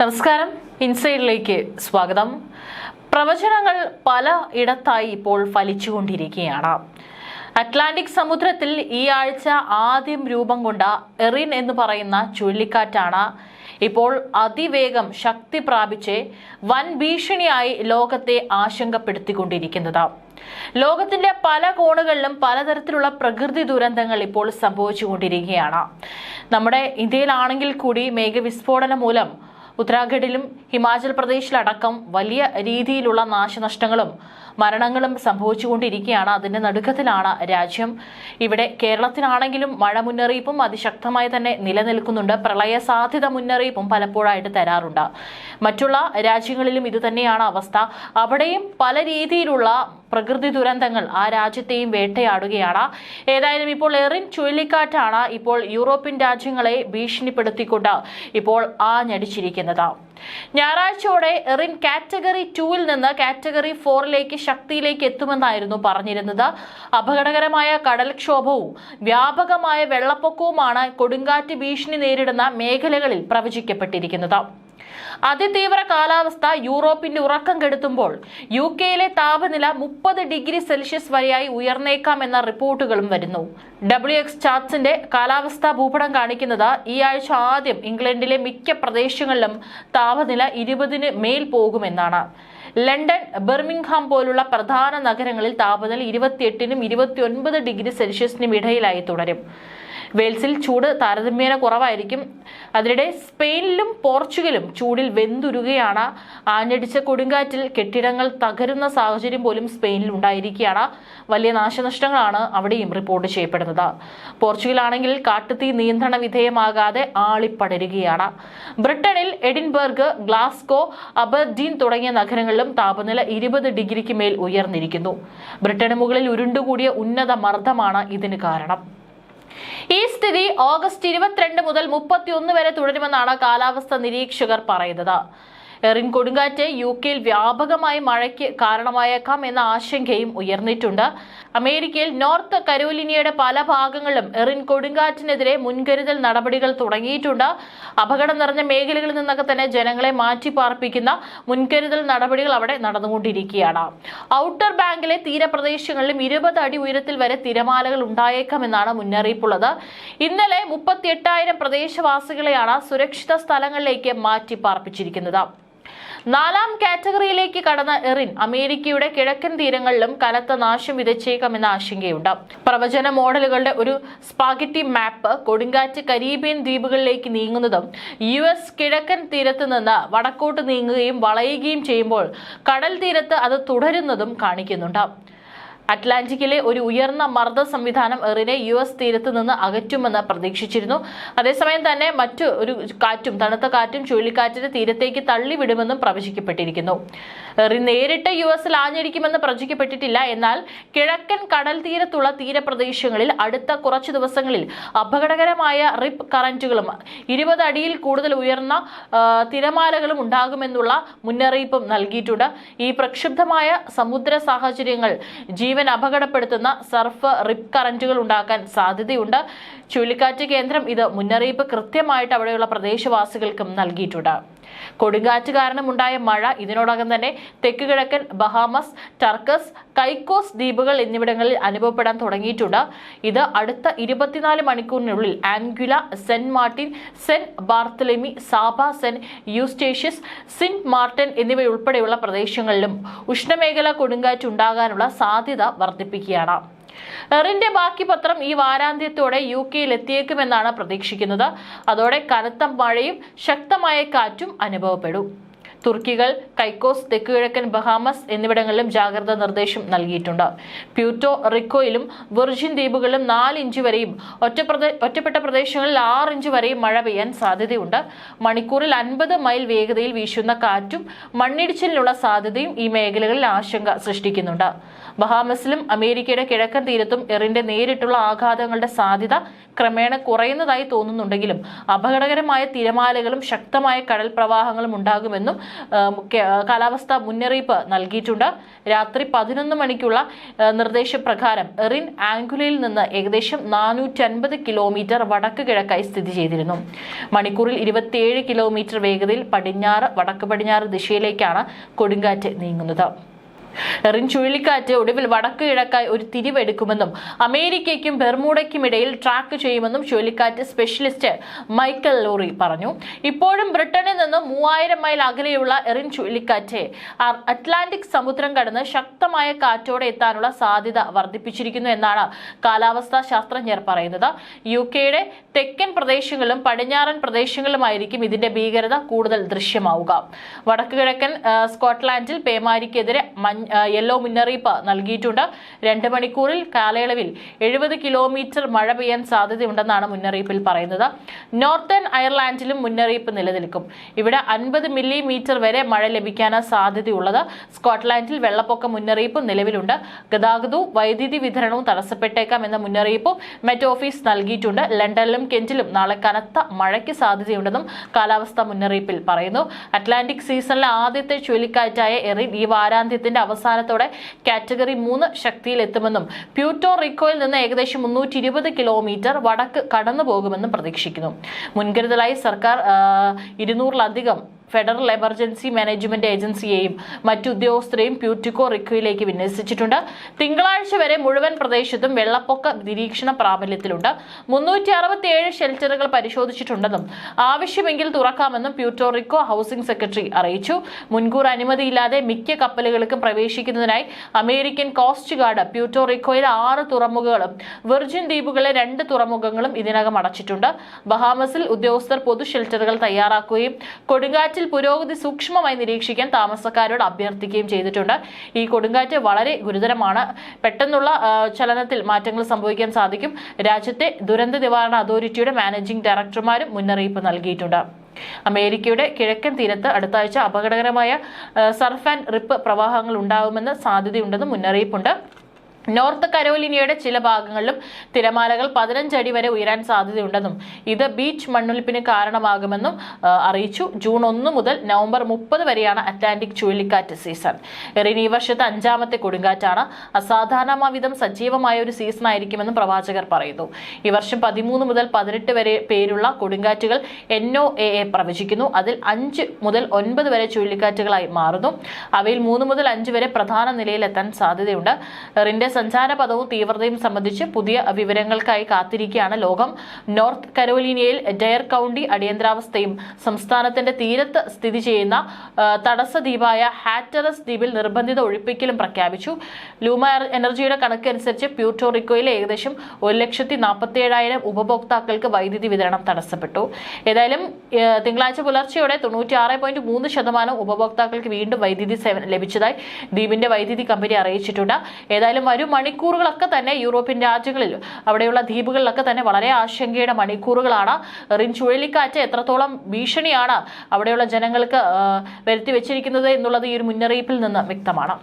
നമസ്കാരം. ഇൻസൈഡിലേക്ക് സ്വാഗതം. പ്രവചനങ്ങൾ പല ഇടത്തായി ഇപ്പോൾ ഫലിച്ചുകൊണ്ടിരിക്കുകയാണ്. അറ്റ്ലാന്റിക് സമുദ്രത്തിൽ ഈ ആഴ്ച ആദ്യം രൂപം കൊണ്ട എറിൻ എന്ന് പറയുന്ന ചുഴലിക്കാറ്റാണ് ഇപ്പോൾ അതിവേഗം ശക്തി പ്രാപിച്ച് വൻ ഭീഷണിയായി ലോകത്തെ ആശങ്കപ്പെടുത്തിക്കൊണ്ടിരിക്കുന്നത്. ലോകത്തിന്റെ പല കോണുകളിലും പലതരത്തിലുള്ള പ്രകൃതി ദുരന്തങ്ങൾ ഇപ്പോൾ സംഭവിച്ചുകൊണ്ടിരിക്കുകയാണ്. നമ്മുടെ ഇന്ത്യയിലാണെങ്കിൽ കൂടി മേഘവിസ്ഫോടനം മൂലം ഉത്തരാഖണ്ഡിലും ഹിമാചൽ പ്രദേശിലടക്കം വലിയ രീതിയിലുള്ള നാശനഷ്ടങ്ങളും മരണങ്ങളും സംഭവിച്ചുകൊണ്ടിരിക്കുകയാണ്. അതിന്റെ നടുക്കത്തിലാണ് രാജ്യം. ഇവിടെ കേരളത്തിനാണെങ്കിലും മഴ മുന്നറിയിപ്പും അതിശക്തമായി തന്നെ നിലനിൽക്കുന്നുണ്ട്. പ്രളയ സാധ്യത മുന്നറിയിപ്പും പലപ്പോഴായിട്ട് തരാറുണ്ട്. മറ്റുള്ള രാജ്യങ്ങളിലും ഇതുതന്നെയാണ് അവസ്ഥ. അവിടെയും പല രീതിയിലുള്ള പ്രകൃതി ദുരന്തങ്ങൾ ആ രാജ്യത്തെയും വേട്ടയാടുകയാണ്. ഏതായാലും ഇപ്പോൾ എറിൻ ചുഴലിക്കാറ്റാണ് ഇപ്പോൾ യൂറോപ്യൻ രാജ്യങ്ങളെ ഭീഷണിപ്പെടുത്തിക്കൊണ്ട് ഇപ്പോൾ ആഞ്ഞടിച്ചിരിക്കുന്നത്. ഞായറാഴ്ചയോടെ എറിൻ കാറ്റഗറി ടൂവിൽ നിന്ന് കാറ്റഗറി ഫോറിലേക്ക് ശക്തിയിലേക്ക് എത്തുമെന്നായിരുന്നു പറഞ്ഞിരുന്നത്. അപകടകരമായ കടൽക്ഷോഭവും വ്യാപകമായ വെള്ളപ്പൊക്കവുമാണ് കൊടുങ്കാറ്റ് ഭീഷണി നേരിടുന്ന മേഖലകളിൽ പ്രവചിക്കപ്പെട്ടിരിക്കുന്നത്. അതിതീവ്ര കാലാവസ്ഥ യൂറോപ്പിന്റെ ഉറക്കം കെടുത്തുമ്പോൾ യു കെയിലെ താപനില മുപ്പത് ഡിഗ്രി സെൽഷ്യസ് വരെയായി ഉയർന്നേക്കാം എന്ന റിപ്പോർട്ടുകളും വരുന്നു. ഡബ്ല്യു എക്സ് ചാർട്സിന്റെ കാലാവസ്ഥാ ഭൂപടം കാണിക്കുന്നത് ഈ ആഴ്ച ആദ്യം ഇംഗ്ലണ്ടിലെ മിക്ക പ്രദേശങ്ങളിലും താപനില ഇരുപതിന് മേൽ പോകുമെന്നാണ്. ലണ്ടൻ ബെർമിംഗ്ഹാം പോലുള്ള പ്രധാന നഗരങ്ങളിൽ താപനില ഇരുപത്തിയെട്ടിനും ഇരുപത്തിയൊൻപത് ഡിഗ്രി സെൽഷ്യസിനും ഇടയിലായി തുടരും. വെയിൽസിൽ ചൂട് താരതമ്യേന കുറവായിരിക്കും. അതിനിടെ സ്പെയിനിലും പോർച്ചുഗലും ചൂടിൽ വെന്തുരുകയാണ്. ആഞ്ഞടിച്ച കൊടുങ്കാറ്റിൽ കെട്ടിടങ്ങൾ തകരുന്ന സാഹചര്യം പോലും സ്പെയിനിൽ ഉണ്ടായിരിക്കുകയാണ്. വലിയ നാശനഷ്ടങ്ങളാണ് അവിടെയും റിപ്പോർട്ട് ചെയ്യപ്പെടുന്നത്. പോർച്ചുഗലാണെങ്കിൽ കാട്ടുതീ നിയന്ത്രണ വിധേയമാകാതെ ആളിപ്പടരുകയാണ്. ബ്രിട്ടനിൽ എഡിൻബർഗ് ഗ്ലാസ്കോ അബർഡീൻ തുടങ്ങിയ നഗരങ്ങളിലും താപനില ഇരുപത് ഡിഗ്രിക്ക് മേൽ ഉയർന്നിരിക്കുന്നു. ബ്രിട്ടന് മുകളിൽ ഉരുണ്ടുകൂടിയ ഉന്നത മർദ്ദമാണ് ഇതിന് കാരണം. ഈ സ്ഥിതി ഓഗസ്റ്റ് ഇരുപത്തിരണ്ട് മുതൽ മുപ്പത്തിയൊന്ന് വരെ തുടരുമെന്നാണ് കാലാവസ്ഥ നിരീക്ഷകർ പറയുന്നത്. എറിൻ കൊടുങ്കാറ്റ് യു കെയിൽ വ്യാപകമായി മഴയ്ക്ക് കാരണമായേക്കാം എന്ന ആശങ്കയും ഉയർന്നിട്ടുണ്ട്. അമേരിക്കയിൽ നോർത്ത് കരോലിനിയയുടെ പല ഭാഗങ്ങളിലും എറിൻ കൊടുങ്കാറ്റിനെതിരെ മുൻകരുതൽ നടപടികൾ തുടങ്ങിയിട്ടുണ്ട്. അപകടം നിറഞ്ഞ മേഖലകളിൽ നിന്നൊക്കെ തന്നെ ജനങ്ങളെ മാറ്റി പാർപ്പിക്കുന്ന മുൻകരുതൽ നടപടികൾ അവിടെ നടന്നുകൊണ്ടിരിക്കുകയാണ്. ഔട്ടർ ബാങ്കിലെ തീരപ്രദേശങ്ങളിലും ഇരുപത് അടി ഉയരത്തിൽ വരെ തിരമാലകൾ ഉണ്ടായേക്കാമെന്നാണ് മുന്നറിയിപ്പുള്ളത്. ഇന്നലെ മുപ്പത്തി എട്ടായിരം പ്രദേശവാസികളെയാണ് സുരക്ഷിത സ്ഥലങ്ങളിലേക്ക് മാറ്റി പാർപ്പിച്ചിരിക്കുന്നത് നാലാം കാറ്റഗറിയിലേക്ക് കടന്ന എറിൻ അമേരിക്കയുടെ കിഴക്കൻ തീരങ്ങളിലും കനത്ത നാശം വിതച്ചേക്കാമെന്ന ആശങ്കയുണ്ട്. പ്രവചന മോഡലുകളുടെ ഒരു സ്പാഗറ്റി മാപ്പ് കൊടുങ്കാറ്റ് കരീബിയൻ ദ്വീപുകളിലേക്ക് നീങ്ങുന്നതും യു എസ് കിഴക്കൻ തീരത്ത് നിന്ന് വടക്കോട്ട് നീങ്ങുകയും വളയുകയും ചെയ്യുമ്പോൾ കടൽ തീരത്ത് അത് തുടരുന്നതും കാണിക്കുന്നുണ്ട്. അറ്റ്ലാന്റിക്കിലെ ഒരു ഉയർന്ന മർദ്ദ സംവിധാനം എറിനെ യു എസ് തീരത്ത് നിന്ന് അകറ്റുമെന്ന് പ്രതീക്ഷിച്ചിരുന്നു. അതേസമയം തന്നെ മറ്റു ഒരു കാറ്റും തണുത്ത കാറ്റും ചുഴലിക്കാറ്റിന് തീരത്തേക്ക് തള്ളിവിടുമെന്നും പ്രവചിക്കപ്പെട്ടിരിക്കുന്നു. നേരിട്ട് യു എസിൽ ആഞ്ഞടിക്കുമെന്ന് പ്രവചിക്കപ്പെട്ടിട്ടില്ല എന്നാൽ കിഴക്കൻ കടൽ തീരത്തുള്ള തീരപ്രദേശങ്ങളിൽ അടുത്ത കുറച്ചു ദിവസങ്ങളിൽ അപകടകരമായ റിപ്പ് കറന്റുകളും ഇരുപത് അടിയിൽ കൂടുതൽ ഉയർന്ന തിരമാലകളും ഉണ്ടാകുമെന്നുള്ള മുന്നറിയിപ്പും നൽകിയിട്ടുണ്ട്. ഈ പ്രക്ഷുബ്ധമായ സമുദ്ര സാഹചര്യങ്ങൾ ജീവൻ അപകടപ്പെടുത്തുന്ന സർഫ് റിപ്പ് കറന്റുകൾ ഉണ്ടാക്കാൻ സാധ്യതയുണ്ട്. ചുഴലിക്കാറ്റ് കേന്ദ്രം ഇത് മുന്നറിയിപ്പ് കൃത്യമായിട്ട് അവിടെയുള്ള പ്രദേശവാസികൾക്കും നൽകിയിട്ടുണ്ട്. കൊടുങ്കാറ്റ് കാരണമുണ്ടായ മഴ ഇതിനോടകം തന്നെ തെക്ക് കിഴക്കൻ ബഹാമസ് ടർക്കസ് കൈക്കോസ് ദ്വീപുകൾ എന്നിവിടങ്ങളിൽ അനുഭവപ്പെടാൻ തുടങ്ങിയിട്ടുണ്ട്. ഇത് അടുത്ത ഇരുപത്തിനാല് മണിക്കൂറിനുള്ളിൽ Anguilla Saint Martin Saint Barthelemy Saba Saint Eustatius Sint Maarten എന്നിവയുൾപ്പെടെയുള്ള പ്രദേശങ്ങളിലും ഉഷ്ണമേഖലാ കൊടുങ്കാറ്റ് ഉണ്ടാകാനുള്ള സാധ്യത വർദ്ധിപ്പിക്കുകയാണ്. എറിന്റെ ബാക്കി പത്രം ഈ വാരാന്ത്യത്തോടെ യു കെയിൽ എത്തിയേക്കുമെന്നാണ് പ്രതീക്ഷിക്കുന്നത്. അതോടെ കനത്ത മഴയും ശക്തമായ കാറ്റും അനുഭവപ്പെടും. തുർക്കികൾ കൈക്കോസ് തെക്കുകിഴക്കൻ ബഹാമസ് എന്നിവിടങ്ങളിലും ജാഗ്രത നിർദ്ദേശം നൽകിയിട്ടുണ്ട്. പ്യൂട്ടോ റിക്കോയിലും വിർജിൻ ദ്വീപുകളിലും നാല് ഇഞ്ച് വരെയും ഒറ്റപ്പെട്ട പ്രദേശങ്ങളിൽ ആറ് ഇഞ്ച് വരെയും മഴ പെയ്യാൻ സാധ്യതയുണ്ട്. മണിക്കൂറിൽ അൻപത് മൈൽ വേഗതയിൽ വീശുന്ന കാറ്റും മണ്ണിടിച്ചിലിനുള്ള സാധ്യതയും ഈ മേഖലകളിൽ ആശങ്ക സൃഷ്ടിക്കുന്നുണ്ട്. ബഹാമസിലും അമേരിക്കയുടെ കിഴക്കൻ തീരത്തും എറിന്റെ നേരിട്ടുള്ള ആഘാതങ്ങളുടെ സാധ്യത ക്രമേണ കുറയുന്നതായി തോന്നുന്നുണ്ടെങ്കിലും അപകടകരമായ തിരമാലകളും ശക്തമായ കടൽ പ്രവാഹങ്ങളും ഉണ്ടാകുമെന്നും കാലാവസ്ഥാ മുന്നറിയിപ്പ് നൽകിയിട്ടുണ്ട്. രാത്രി പതിനൊന്ന് മണിക്കുള്ള നിർദ്ദേശപ്രകാരം എറിൻ ആംഗുലയിൽ നിന്ന് ഏകദേശം നാനൂറ്റി അൻപത് കിലോമീറ്റർ വടക്ക് കിഴക്കായി സ്ഥിതി ചെയ്തിരുന്നു. മണിക്കൂറിൽ ഇരുപത്തിയേഴ് കിലോമീറ്റർ വേഗതയിൽ പടിഞ്ഞാറ് വടക്ക് പടിഞ്ഞാറ് ദിശയിലേക്കാണ് കൊടുങ്കാറ്റ് നീങ്ങുന്നത്. എറിൻ ചുഴലിക്കാറ്റ് ഒടുവിൽ വടക്ക് കിഴക്കായി ഒരു തിരിവെടുക്കുമെന്നും അമേരിക്കയ്ക്കും ബെർമൂഡയ്ക്കും ഇടയിൽ ട്രാക്ക് ചെയ്യുമെന്നും ചുഴലിക്കാറ്റ് സ്പെഷ്യലിസ്റ്റ് മൈക്കൽ ലോറി പറഞ്ഞു. ഇപ്പോഴും ബ്രിട്ടനിൽ നിന്ന് മൂവായിരം മൈൽ അകലെയുള്ള എറിൻ ചുഴലിക്കാറ്റ് അറ്റ്ലാന്റിക് സമുദ്രം കടന്ന് ശക്തമായ കാറ്റോടെ എത്താനുള്ള സാധ്യത വർദ്ധിപ്പിച്ചിരിക്കുന്നു എന്നാണ് കാലാവസ്ഥാ ശാസ്ത്രജ്ഞർ പറയുന്നത്. യു കെയുടെ തെക്കൻ പ്രദേശങ്ങളിലും പടിഞ്ഞാറൻ പ്രദേശങ്ങളിലുമായിരിക്കും ഇതിന്റെ ഭീകരത കൂടുതൽ ദൃശ്യമാവുക. വടക്കു കിഴക്കൻ സ്കോട്ട്ലാൻഡിൽ പേമാരിക്കെതിരെ യെല്ലോ മുന്നറിയിപ്പ് നൽകിയിട്ടുണ്ട്. രണ്ട് മണിക്കൂറിൽ കാലയളവിൽ എഴുപത് കിലോമീറ്റർ മഴ പെയ്യാൻ സാധ്യതയുണ്ടെന്നാണ് മുന്നറിയിപ്പിൽ പറയുന്നത്. നോർത്തേൺ അയർലാൻഡിലും മുന്നറിയിപ്പ് നിലനിൽക്കും. ഇവിടെ അൻപത് മില്ലിമീറ്റർ വരെ മഴ ലഭിക്കാനാണ് സാധ്യതയുള്ളത്. സ്കോട്ട്ലാൻഡിൽ വെള്ളപ്പൊക്ക മുന്നറിയിപ്പ് നിലവിലുണ്ട്. ഗതാഗതവും വൈദ്യുതി വിതരണവും തടസ്സപ്പെട്ടേക്കാം എന്ന മുന്നറിയിപ്പും മെറ്റ് ഓഫീസ് നൽകിയിട്ടുണ്ട്. ലണ്ടനിലും കെന്റിലും നാളെ കനത്ത മഴയ്ക്ക് സാധ്യതയുണ്ടെന്നും കാലാവസ്ഥാ മുന്നറിയിപ്പിൽ പറയുന്നു. അറ്റ്ലാന്റിക് സീസണിലെ ആദ്യത്തെ ചുഴലിക്കാറ്റായ എറിൻ ഈ വാരാന്ത്യത്തിന്റെ അവസാനത്തോടെ കാറ്റഗറി മൂന്ന് ശക്തിയിലെത്തുമെന്നും പ്യൂട്ടോ റിക്കോയിൽ നിന്ന് ഏകദേശം മുന്നൂറ്റി ഇരുപത് കിലോമീറ്റർ വടക്ക് കടന്നുപോകുമെന്നും പ്രതീക്ഷിക്കുന്നു. മുൻകരുതലായി സർക്കാർ ഇരുന്നൂറിലധികം ഫെഡറൽ എമർജൻസി മാനേജ്മെന്റ് ഏജൻസിയെയും മറ്റു ഉദ്യോഗസ്ഥരെയും പ്യൂട്ടിക്കോ റിക്കോയിലേക്ക് വിന്യസിച്ചിട്ടുണ്ട്. തിങ്കളാഴ്ച വരെ മുഴുവൻ പ്രദേശത്തും വെള്ളപ്പൊക്ക നിരീക്ഷണ പ്രാബല്യത്തിലുണ്ട്. മുന്നൂറ്റി അറുപത്തിയേഴ് ഷെൽട്ടറുകൾ പരിശോധിച്ചിട്ടുണ്ടെന്നും ആവശ്യമെങ്കിൽ തുറക്കാമെന്നും പ്യൂട്ടോറിക്കോ ഹൗസിംഗ് സെക്രട്ടറി അറിയിച്ചു. മുൻകൂർ അനുമതിയില്ലാതെ മിക്ക കപ്പലുകൾക്കും പ്രവേശിക്കുന്നതിനായി അമേരിക്കൻ കോസ്റ്റ് ഗാർഡ് പ്യൂട്ടോറിക്കോയിലെ ആറ് തുറമുഖങ്ങളും വെർജിൻ ദ്വീപുകളിലെ രണ്ട് തുറമുഖങ്ങളും ഇതിനകം അടച്ചിട്ടുണ്ട്. ബഹാമസിൽ ഉദ്യോഗസ്ഥർ പൊതു ഷെൽട്ടറുകൾ തയ്യാറാക്കുകയും കൊടുങ്കാറ്റിൽ പുരോഗതി സൂക്ഷ്മമായി നിരീക്ഷിക്കാൻ താമസക്കാരോട് അഭ്യർത്ഥിക്കുകയും ചെയ്തിട്ടുണ്ട്. ഈ കൊടുങ്കാറ്റ് വളരെ ഗുരുതരമാണ്. പെട്ടെന്നുള്ള ചലനത്തിൽ മാറ്റങ്ങൾ സംഭവിക്കാൻ സാധിക്കും. രാജ്യത്തെ ദുരന്ത നിവാരണ അതോറിറ്റിയുടെ മാനേജിംഗ് ഡയറക്ടർമാരും മുന്നറിയിപ്പ് നൽകിയിട്ടുണ്ട്. അമേരിക്കയുടെ കിഴക്കൻ തീരത്ത് അടുത്ത ആഴ്ച അപകടകരമായ സർഫ് ആൻഡ് റിപ്പ് പ്രവാഹങ്ങൾ ഉണ്ടാകുമെന്ന് സാധ്യതയുണ്ടെന്ന് മുന്നറിയിപ്പുണ്ട്. നോർത്ത് കരോലിനയുടെ ചില ഭാഗങ്ങളിലും തിരമാലകൾ പതിനഞ്ചടി വരെ ഉയരാൻ സാധ്യതയുണ്ടെന്നും ഇത് ബീച്ച് മണ്ണൊലിപ്പിന് കാരണമാകുമെന്നും അറിയിച്ചു. ജൂൺ ഒന്ന് മുതൽ നവംബർ മുപ്പത് വരെയാണ് അറ്റ്ലാന്റിക് ചുഴലിക്കാറ്റ് സീസൺ. എറിൻ ഈ വർഷത്തെ അഞ്ചാമത്തെ കൊടുങ്കാറ്റാണ്. അസാധാരണമാവിധം സജീവമായ ഒരു സീസൺ ആയിരിക്കുമെന്നും പ്രവാചകർ പറയുന്നു. ഈ വർഷം പതിമൂന്ന് മുതൽ പതിനെട്ട് വരെ പേരുള്ള കൊടുങ്കാറ്റുകൾ എൻ ഒ എ എ പ്രവചിക്കുന്നു. അതിൽ അഞ്ച് മുതൽ ഒൻപത് വരെ ചുഴലിക്കാറ്റുകളായി മാറുന്നു. അവയിൽ മൂന്ന് മുതൽ അഞ്ച് വരെ പ്രധാന നിലയിലെത്താൻ സാധ്യതയുണ്ട്. എറിന്റെ സഞ്ചാരപഥവും തീവ്രതയും സംബന്ധിച്ച് പുതിയ വിവരങ്ങൾക്കായി കാത്തിരിക്കുകയാണ് ലോകം. നോർത്ത് കരോലിനിയയിൽ ഡയർ കൗണ്ടി അടിയന്തരാവസ്ഥയും സംസ്ഥാനത്തിന്റെ തീരത്ത് സ്ഥിതി ചെയ്യുന്ന തടസ്സ ദ്വീപായ ഹാറ്ററസ് ദ്വീപിൽ നിർബന്ധിത ഒഴിപ്പിക്കലും പ്രഖ്യാപിച്ചു. ലൂമ എനർജിയുടെ കണക്കനുസരിച്ച് പ്യൂട്ടോറിക്കോയിലെ ഏകദേശം ഒരു ലക്ഷത്തി നാൽപ്പത്തി ഏഴായിരം ഉപഭോക്താക്കൾക്ക് വൈദ്യുതി വിതരണം തടസ്സപ്പെട്ടു. ഏതായാലും തിങ്കളാഴ്ച പുലർച്ചെയോടെ തൊണ്ണൂറ്റി ആറ് പോയിന്റ് മൂന്ന് ശതമാനം ഉപഭോക്താക്കൾക്ക് വീണ്ടും വൈദ്യുതി സേവനം ലഭിച്ചതായി ദ്വീപിന്റെ വൈദ്യുതി കമ്പനി അറിയിച്ചിട്ടുണ്ട്. ഏതായാലും വരും മണിക്കൂറുകളൊക്കെ തന്നെ യൂറോപ്യൻ രാജ്യങ്ങളിൽ അവിടെയുള്ള ദ്വീപുകളിലൊക്കെ തന്നെ വളരെ ആശങ്കയുടെ മണിക്കൂറുകളാണ്. റിൻ ചുഴലിക്കാറ്റ് എത്രത്തോളം ഭീഷണിയാണ് അവിടെയുള്ള ജനങ്ങൾക്ക് വരുത്തി വെച്ചിരിക്കുന്നത് എന്നുള്ളത് ഈ ഒരു മുന്നറിയിപ്പിൽ നിന്ന് വ്യക്തമാണ്.